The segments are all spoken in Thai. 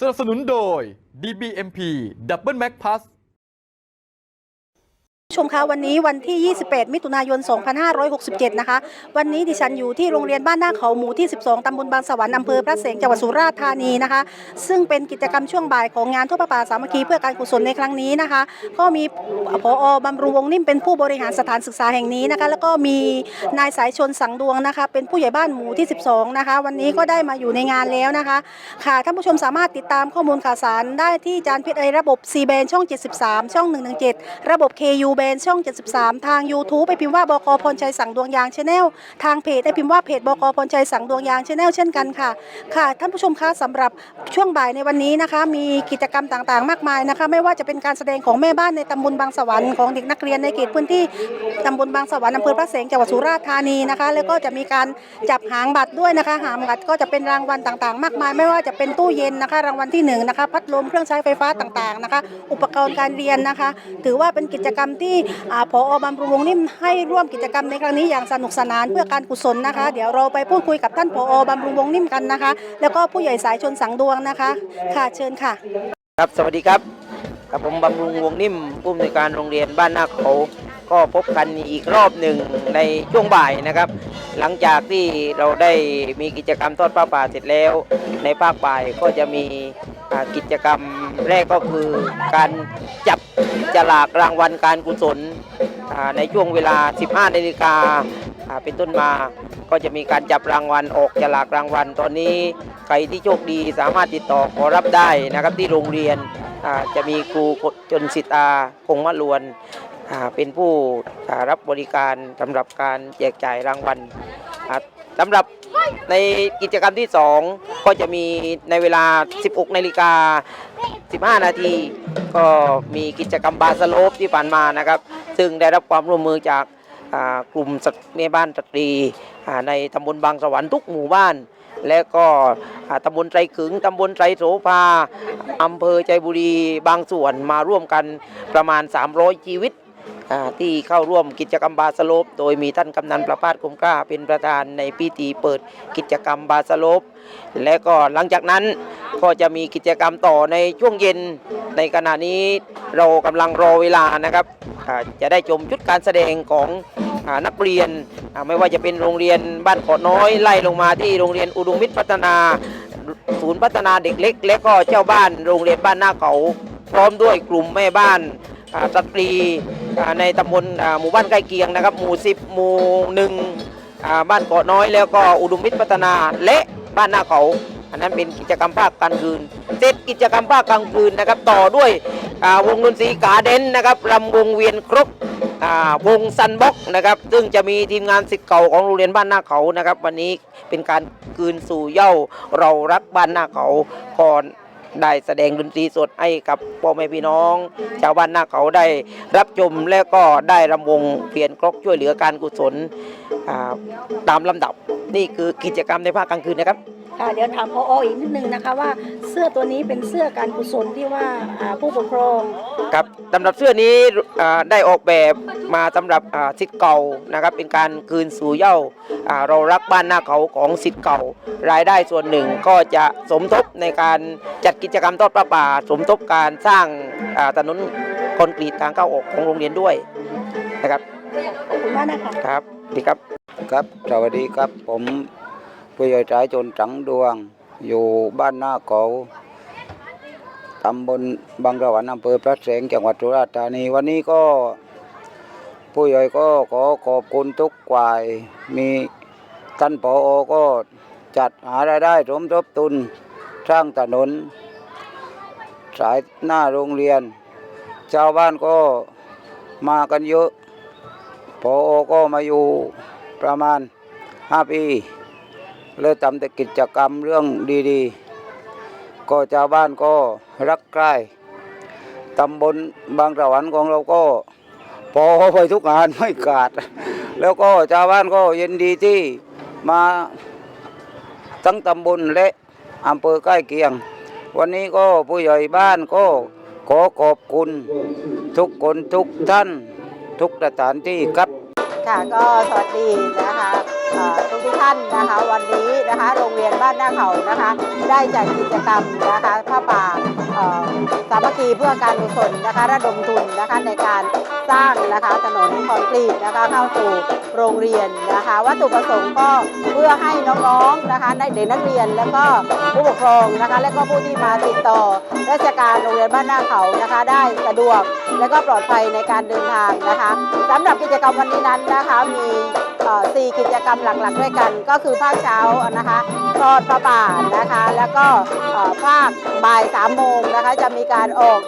สนับสนุนโดย DBMP Double Mac Plus ผู้ชมคะวันนี้วันที่28มิถุนายน 2567 นะคะ วันนี้ดิฉันอยู่ที่โรงเรียนบ้านหน้าเขาหมู่ที่ 12 ตำบลบางสวรรค์อำเภอพระแสงจังหวัดสุราษฎร์ธานีนะคะ ซึ่งเป็นกิจกรรมช่วงบ่ายของงานทั่วประปาสามัคคีเพื่อการกุศลในครั้งนี้นะคะ ก็มีพออบำรุงวงนิ่มเป็นผู้บริหารสถานศึกษาแห่งนี้นะคะ แล้วก็มีนายสายชนสังดวงนะคะ เป็นผู้ใหญ่บ้านหมู่ที่ 12 นะคะ วันนี้ก็ได้มาอยู่ในงานแล้วนะคะ ค่ะท่านผู้ชมสามารถติดตามข้อมูลข่าวสารได้ที่จานพิษไอระบบ C b a n ช่อง 73 ช่อง 117 ระบบ KU b a n ช่อง 73 ทาง YouTube ไปพิมพ์ว่าบกพรชัยสังดวงยางชาแนลทางเพจได้พิมพ์ว่าเพจบกพรชัยสังดวงยางชาแนลเช่นกันค่ะ ค่ะท่านผู้ชมคะสำหรับช่วงบ่ายในวันนี้นะคะ มีกิจกรรมต่างๆ มากมายนะคะ ไม่ว่าจะเป็นการแสดงของแม่บ้านในตำบลบางสวรรค์ของเด็กนักเรียนในเขตพื้นที่ตำบลบางสวรรค์อำเภอพระแสงจังหวัดสุราษฎร์ธานีนะคะ แล้วก็จะมีการจับหางบัตรด้วยนะคะ หางบัตรก็จะเป็นรางวัลต่างๆ มากมาย ไม่ว่าจะเป็นตู้เย็นนะคะ รางวัลที่หนึ่งนะคะพัดลมเครื่องใช้ไฟฟ้าต่างๆนะคะ อุปกรณ์การเรียนนะคะ ถือว่าเป็นกิจกรรมที่พอบำรุงวงนิ่มให้ร่วมกิจกรรมในครั้งนี้อย่างสนุกสนานเพื่อการกุศลนะคะ เดี๋ยวเราไปพูดคุยกับท่านผอบำรุงวงนิ่มกันนะคะ แล้วก็ผู้ใหญ่สายชนสังดวงนะคะ ค่ะเชิญค่ะ ครับสวัสดีครับกับผมบำรุงวงนิ่มผู้อำนวยการโรงเรียนบ้านนาเขาก็พบกันอีกรอบหนึ่งในช่วงบ่ายนะครับ หลังจากที่เราได้มีกิจกรรมทอดผ้าป่าเสร็จแล้ว ในภาคบ่ายก็จะมีกิจกรรมแรกก็คือการจับฉลากรางวัลการกุศลในช่วงเวลา 15นาฬิกาเป็นต้นมาก็จะมีการจับรางวัลออกฉลากรางวัล ตอนนี้ใครที่โชคดีสามารถติดต่อขอรับได้นะครับที่โรงเรียนจะมีครูจนสิตาคงมะลวน เป็นผู้รับบริการสำหรับการแจกจ่ายรางวัลอ่าสำหรับในกิจกรรมที่ 2 ก็จะมีในเวลา 16นาฬิกา15 นาที ก็มีกิจกรรมบาสโลปที่ผ่านมานะครับ ซึ่งได้รับความร่วมมือจากกลุ่มสตแม่บ้านสตรีในตำบลบางสวรรค์ทุกหมู่บ้าน และก็ตำบลไตรขึงตำบลไตรโสภาอำเภอใจบุรีบางส่วนมาร่วมกันประมาณ 300 ชีวิต ที่เข้าร่วมกิจกรรมบาสโลปโดยมีท่านกำนันประพาสคมกล้าเป็นประธานในพิธีเปิดกิจกรรมบาสโลปและก็หลังจากนั้นก็จะมีกิจกรรมต่อในช่วงเย็น ในขณะนี้เรากำลังรอเวลานะครับจะได้ชมชุดการแสดงของนักเรียนไม่ว่าจะเป็นโรงเรียนบ้านเกาะน้อยไล่ลงมาที่โรงเรียนอุดมมิตรพัฒนาศูนย์พัฒนาเด็กเล็ก และก็เจ้าบ้านโรงเรียนบ้านหน้าเขา พร้อมด้วยกลุ่มแม่บ้านสตรี ในตำบลหมู่บ้านใกล้เคียงนะครับ หมู่สิบหมู่หนึ่งบ้านเกาะน้อยแล้วก็อุดมมิตรพัฒนาและบ้านหน้าเขา อันนั้นเป็นกิจกรรมภาคกลางคืน เสร็จกิจกรรมภาคกลางคืนนะครับ ต่อด้วยวงดนตรีกาเดนนะครับรำวงเวียนครบวงซันบ็อกนะครับซึ่งจะมีทีมงานสิทธิ์เก่าของโรงเรียนบ้านหน้าเขานะครับ วันนี้เป็นการคืนสู่เย้าเรารักบ้านหน้าเขาก่อน ได้แสดงดนตรีสดให้กับพ่อแม่พี่น้อง ชาวบ้านหน้าเขาได้รับชมและก็ได้รำวงเพียนครกช่วยเหลือการกุศลตามลำดับ นี่คือกิจกรรมในภาคกลางคืนนะครับ ค่ะเดี๋ยวถามพออีกนิดนึงนะคะว่าเสื้อตัวนี้เป็นเสื้อการกุศลที่ว่าอ่าผู้ปกครองครับสำหรับเสื้อนี้อ่าได้ออกแบบมาสำหรับอ่าสิทธิ์เก่านะครับเป็นการคืนสู่เหย้าอ่าเรารักบ้านหน้าเขาของสิทธิ์เก่า รายได้ส่วนหนึ่งก็จะสมทบในการจัดกิจกรรมทอดประป่า สมทบการสร้างอ่าถนนคอนกรีตทางเข้าออกของโรงเรียนด้วยนะครับขอบคุณมากนะคะ ครับดีครับ ครับ สวัสดีครับ ผม ผู้ใหญ่สายชนสังดวง อยู่บ้านหน้าเขาตำบลบางระวันอำเภอพระแสงจังหวัดสุราษฎร์ธานีวันนี้ก็ผู้ใหญ่ก็ขอขอบคุณทุกฝ่าย มีท่านผออก็จัดหารายได้สมทบทุนสร้างถนน สายหน้าโรงเรียน ชาวบ้านก็มากันเยอะผออก็มาอยู่ประมาณ 5 ปี เลยทำแต่กิจกรรมเรื่องดีๆ ก็ชาวบ้านก็รักใกล้ตำบลบางสะวันของเราก็พอไปทุกงานไม่ขาด แล้วก็ชาวบ้านก็ยินดีที่มาทั้งตำบลและอำเภอใกล้เคียง วันนี้ก็ผู้ใหญ่บ้านก็ขอขอบคุณ ทุกคนทุกท่าน ทุกสถานที่ครับ ค่ะก็สวัสดีนะคะ ทุกท่านนะคะ วันนี้นะคะโรงเรียนบ้านหน้าเขานะคะ ได้จัดกิจกรรมนะคะผ้าป่าสามัคคีเพื่อการกุศลนะคะระดมทุนนะคะในการ สร้างนะคะ ถนนคอนกรีตนะคะเข้าสู่โรงเรียนนะคะ วัตถุประสงค์ก็เพื่อให้น้องๆนะคะได้เด็กนักเรียนแล้วก็ผู้ปกครองนะคะ และก็ผู้ที่มาติดต่อ ราชการโรงเรียนบ้านหน้าเขานะคะ ได้สะดวกและก็ปลอดภัยในการเดินทางนะคะสำหรับกิจกรรมวันนี้นั้นนะคะมีสี่กิจกรรมหลักๆ ด้วยกัน ก็คือภาคเช้านะคะทอดพระป่านะคะ แล้วก็ภาคบ่ายสามโมงนะคะ จะมีการออก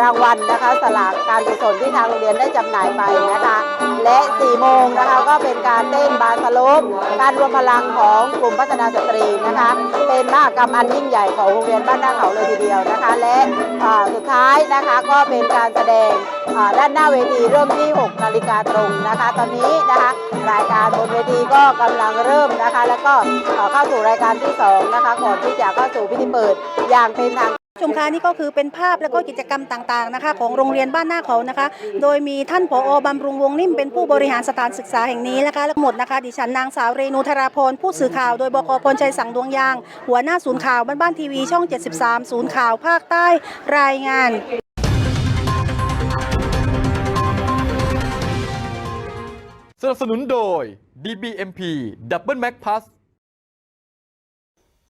รางวัลนะคะ สลากการกุศลที่ทางโรงเรียนได้จำหน่ายไปนะคะ และ4โมงนะคะก็เป็นการเต้นบาสโลปการรวมพลังของกลุ่มพัฒนาสตรีนะคะ เป็นมหกรรมอันยิ่งใหญ่ของโรงเรียนบ้านหน้าเขาเลยทีเดียวนะคะ และสุดท้ายนะคะก็เป็นการแสดงด้านหน้าเวทีเริ่มที่ 6 นาฬิกาตรงนะคะ ตอนนี้นะคะ รายการบนเวทีก็กำลังเริ่มนะคะ แล้วก็เอ่อเข้าสู่รายการที่สองนะคะก่อนที่จะเข้าสู่พิธีเปิดอย่างเป็นทางชมคะนี่ก็คือเป็นภาพและก็กิจกรรมต่างๆนะคะ ของโรงเรียนบ้านหน้าเขานะคะ โดยมีท่านผอบำรุงวงนิ่มเป็นผู้บริหารสถานศึกษาแห่งนี้นะคะและหมดนะคะ ดิฉันนางสาวเรนูธราพรผู้สื่อข่าวโดยบกพลชัยสังดวงยาง หัวหน้าศูนย์ข่าวบ้านบ้านทีวีช่อง 73 ศูนย์ข่าวภาคใต้รายงาน สนับสนุนโดย DBMP Double Mac Plus